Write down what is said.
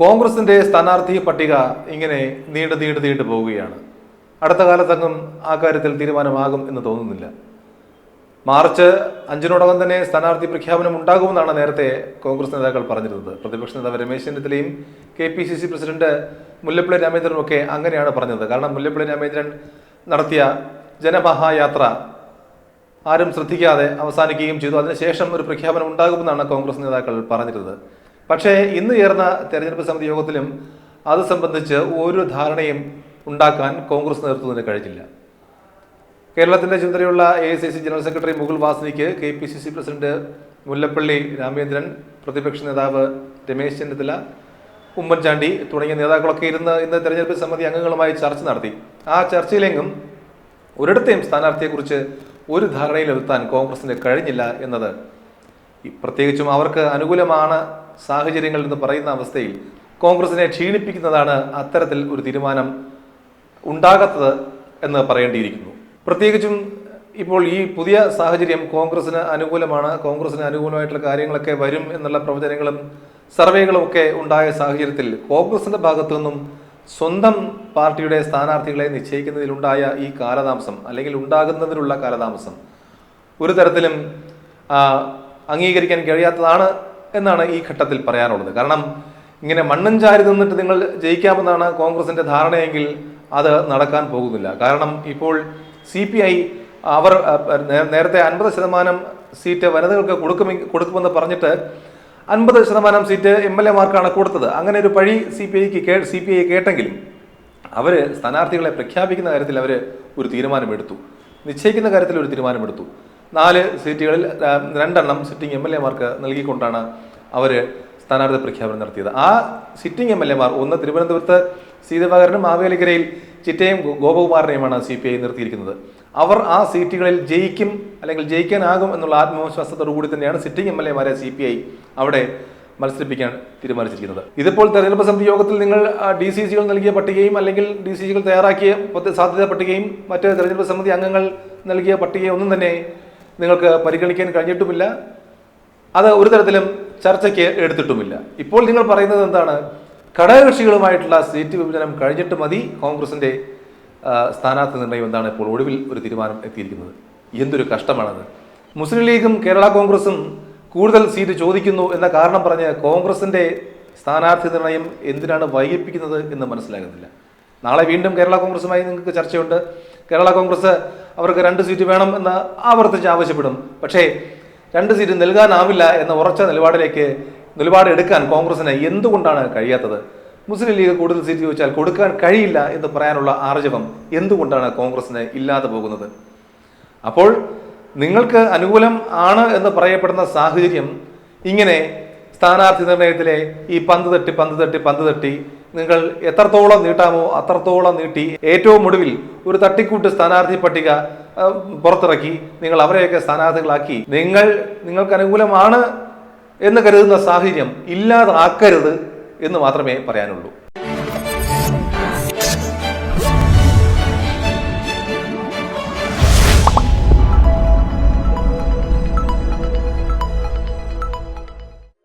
കോൺഗ്രസിന്റെ സ്ഥാനാർത്ഥി പട്ടിക ഇങ്ങനെ നീണ്ടു നീണ്ടു നീണ്ടു പോവുകയാണ്. അടുത്ത കാലത്തങ്ങും ആ കാര്യത്തിൽ തീരുമാനമാകും എന്ന് തോന്നുന്നില്ല. മാർച്ച് അഞ്ചിനോടകം തന്നെ സ്ഥാനാർത്ഥി പ്രഖ്യാപനം ഉണ്ടാകുമെന്നാണ് നേരത്തെ കോൺഗ്രസ് നേതാക്കൾ പറഞ്ഞിരുന്നത്. പ്രതിപക്ഷ നേതാവ് രമേശ് ചെന്നിത്തലയും K P C C president Mullappally രാമേന്ദ്രനും ഒക്കെ അങ്ങനെയാണ് പറഞ്ഞത്. കാരണം മുല്ലപ്പള്ളി രാമേന്ദ്രൻ നടത്തിയ ജനമഹായാത്ര ആരും ശ്രദ്ധിക്കാതെ അവസാനിക്കുകയും ചെയ്തു. അതിനുശേഷം ഒരു പ്രഖ്യാപനം ഉണ്ടാകുമെന്നാണ് കോൺഗ്രസ് നേതാക്കൾ പറഞ്ഞിരുന്നത്. പക്ഷേ ഇന്ന് ചേർന്ന തെരഞ്ഞെടുപ്പ് സമിതി യോഗത്തിലും അത് സംബന്ധിച്ച് ഒരു ധാരണയും ഉണ്ടാക്കാൻ കോൺഗ്രസ് നേതൃത്വത്തിന് കഴിഞ്ഞില്ല. കേരളത്തിന്റെ ചുമതലയുള്ള A I C C general secretary Mukul Wasnik K P C C president Mullappally Ramachandran പ്രതിപക്ഷ നേതാവ് രമേശ് ചെന്നിത്തല ഉമ്മൻചാണ്ടി തുടങ്ങിയ നേതാക്കളൊക്കെ ഇരുന്ന് ഇന്ന് തെരഞ്ഞെടുപ്പ് സമിതി അംഗങ്ങളുമായി ചർച്ച നടത്തി. ആ ചർച്ചയിലെങ്കും ഒരിടത്തെയും സ്ഥാനാർത്ഥിയെക്കുറിച്ച് ഒരു ധാരണയിലെത്താൻ കോൺഗ്രസിന് കഴിഞ്ഞില്ല എന്നത് പ്രത്യേകിച്ചും അവർക്ക് അനുകൂലമാണ് സാഹചര്യങ്ങൾ എന്ന് പറയുന്ന അവസ്ഥയിൽ കോൺഗ്രസിനെ ക്ഷീണിപ്പിക്കുന്നതാണ് അത്തരത്തിൽ ഒരു തീരുമാനം ഉണ്ടാകാത്തത് എന്ന് പറയേണ്ടിയിരിക്കുന്നു. പ്രത്യേകിച്ചും ഇപ്പോൾ ഈ പുതിയ സാഹചര്യം കോൺഗ്രസിന് അനുകൂലമാണ്. കോൺഗ്രസിന് അനുകൂലമായിട്ടുള്ള കാര്യങ്ങളൊക്കെ വരും എന്നുള്ള പ്രവചനങ്ങളും സർവേകളും ഒക്കെ ഉണ്ടായ സാഹചര്യത്തിൽ കോൺഗ്രസിന്റെ ഭാഗത്തു നിന്നും സ്വന്തം പാർട്ടിയുടെ സ്ഥാനാർത്ഥികളെ നിശ്ചയിക്കുന്നതിലുണ്ടായ ഈ കാലതാമസം അല്ലെങ്കിൽ ഉണ്ടാകുന്നതിലുള്ള കാലതാമസം ഒരു തരത്തിലും അംഗീകരിക്കാൻ കഴിയാത്തതാണ് എന്നാണ് ഈ ഘട്ടത്തിൽ പറയാനുള്ളത്. കാരണം ഇങ്ങനെ മണ്ണും ചാരി നിന്നിട്ട് നിങ്ങൾ ജയിക്കാമെന്നാണ് കോൺഗ്രസിന്റെ ധാരണയെങ്കിൽ അത് നടക്കാൻ പോകുന്നില്ല. കാരണം ഇപ്പോൾ സി പി ഐ അവർ നേരത്തെ അൻപത് ശതമാനം സീറ്റ് വനിതകൾക്ക് കൊടുക്കും കൊടുക്കുമെന്ന് പറഞ്ഞിട്ട് അൻപത് ശതമാനം സീറ്റ് എം എൽ എമാർക്കാണ് കൊടുത്തത്. അങ്ങനെ ഒരു പഴി സി പി ഐക്ക് സി പി ഐ കേട്ടെങ്കിലും അവർ സ്ഥാനാർത്ഥികളെ പ്രഖ്യാപിക്കുന്ന കാര്യത്തിൽ അവർ ഒരു തീരുമാനമെടുത്തു. നിശ്ചയിക്കുന്ന കാര്യത്തിൽ ഒരു തീരുമാനമെടുത്തു. നാല് സീറ്റുകളിൽ രണ്ടെണ്ണം സിറ്റിംഗ് എം എൽ എമാർക്ക് നൽകിക്കൊണ്ടാണ് അവർ സ്ഥാനാർത്ഥി പ്രഖ്യാപനം നടത്തിയത്. ആ സിറ്റിംഗ് എം എൽ എമാർ ഒന്ന് തിരുവനന്തപുരത്ത് സീതവാകരനും മാവേലിക്കരയിൽ ചിറ്റയും ഗോപകുമാറിനെയുമാണ് സി പി ഐ നിർത്തിയിരിക്കുന്നത്. അവർ ആ സീറ്റുകളിൽ ജയിക്കും അല്ലെങ്കിൽ ജയിക്കാനാകും എന്നുള്ള ആത്മവിശ്വാസത്തോടു കൂടി തന്നെയാണ് സിറ്റിംഗ് എം എൽ എമാരെ സി പി ഐ അവിടെ മത്സരിപ്പിക്കാൻ തീരുമാനിച്ചിരിക്കുന്നത്. ഇതിപ്പോൾ തെരഞ്ഞെടുപ്പ് സമിതി യോഗത്തിൽ നിങ്ങൾ ഡി സി സികൾ നൽകിയ പട്ടികയും അല്ലെങ്കിൽ ഡി സി സികൾ തയ്യാറാക്കിയ സാധ്യതാ പട്ടികയും മറ്റ് തെരഞ്ഞെടുപ്പ് സമിതി അംഗങ്ങൾ നൽകിയ പട്ടികയും ഒന്നും തന്നെ നിങ്ങൾക്ക് പരിഗണിക്കാൻ കഴിഞ്ഞിട്ടുമില്ല. അത് ഒരു തരത്തിലും ചർച്ചയ്ക്ക് എടുത്തിട്ടുമില്ല. ഇപ്പോൾ നിങ്ങൾ പറയുന്നത് എന്താണ്? ഘടകകക്ഷികളുമായിട്ടുള്ള സീറ്റ് വിഭജനം കഴിഞ്ഞിട്ട് മതി. കോൺഗ്രസിന്റെ സ്ഥാനാർത്ഥി നിർണയം എന്താണ് ഇപ്പോൾ ഒടുവിൽ ഒരു തീരുമാനം എത്തിയിരിക്കുന്നത്? എന്തൊരു കഷ്ടമാണത്. മുസ്ലിം ലീഗും കേരള കോൺഗ്രസും കൂടുതൽ സീറ്റ് ചോദിക്കുന്നു എന്ന കാരണം പറഞ്ഞ് കോൺഗ്രസിന്റെ സ്ഥാനാർത്ഥി നിർണയം എന്തിനാണ് വൈകിപ്പിക്കുന്നത് എന്ന് മനസ്സിലാകുന്നില്ല. നാളെ വീണ്ടും കേരള കോൺഗ്രസുമായി നിങ്ങൾക്ക് ചർച്ചയുണ്ട്. കേരള കോൺഗ്രസ് അവർക്ക് രണ്ട് സീറ്റ് വേണം എന്ന് ആവർത്തിച്ച് ആവശ്യപ്പെടും. പക്ഷേ രണ്ട് സീറ്റ് നൽകാനാവില്ല എന്ന ഉറച്ച നിലപാടിലേക്ക് നിലപാട് എടുക്കാൻ കോൺഗ്രസിന് എന്തുകൊണ്ടാണ് കഴിയാത്തത്? മുസ്ലിം ലീഗ് കൂടുതൽ സീറ്റ് ചോദിച്ചാൽ കൊടുക്കാൻ കഴിയില്ല എന്ന് പറയാനുള്ള ആർജവം എന്തുകൊണ്ടാണ് കോൺഗ്രസിന് ഇല്ലാതെ പോകുന്നത്? അപ്പോൾ നിങ്ങൾക്ക് അനുകൂലം ആണ് എന്ന് പറയപ്പെടുന്ന സാഹചര്യം ഇങ്ങനെ സ്ഥാനാർത്ഥി നിർണയത്തിലെ ഈ പന്ത് തട്ടി പന്ത് തട്ടി പന്ത് തട്ടി നിങ്ങൾ എത്രത്തോളം നീട്ടാമോ അത്രത്തോളം നീട്ടി ഏറ്റവും ഒടുവിൽ ഒരു തട്ടിക്കൂട്ട് സ്ഥാനാർത്ഥി പട്ടിക പുറത്തിറക്കി നിങ്ങൾ അവരെയൊക്കെ സ്ഥാനാർത്ഥികളാക്കി. നിങ്ങൾ നിങ്ങൾക്ക് അനുകൂലമാണ് എന്ന് കരുതുന്ന സാഹചര്യം ഇല്ലാതാക്കരുത് എന്ന് മാത്രമേ പറയാനുള്ളൂ.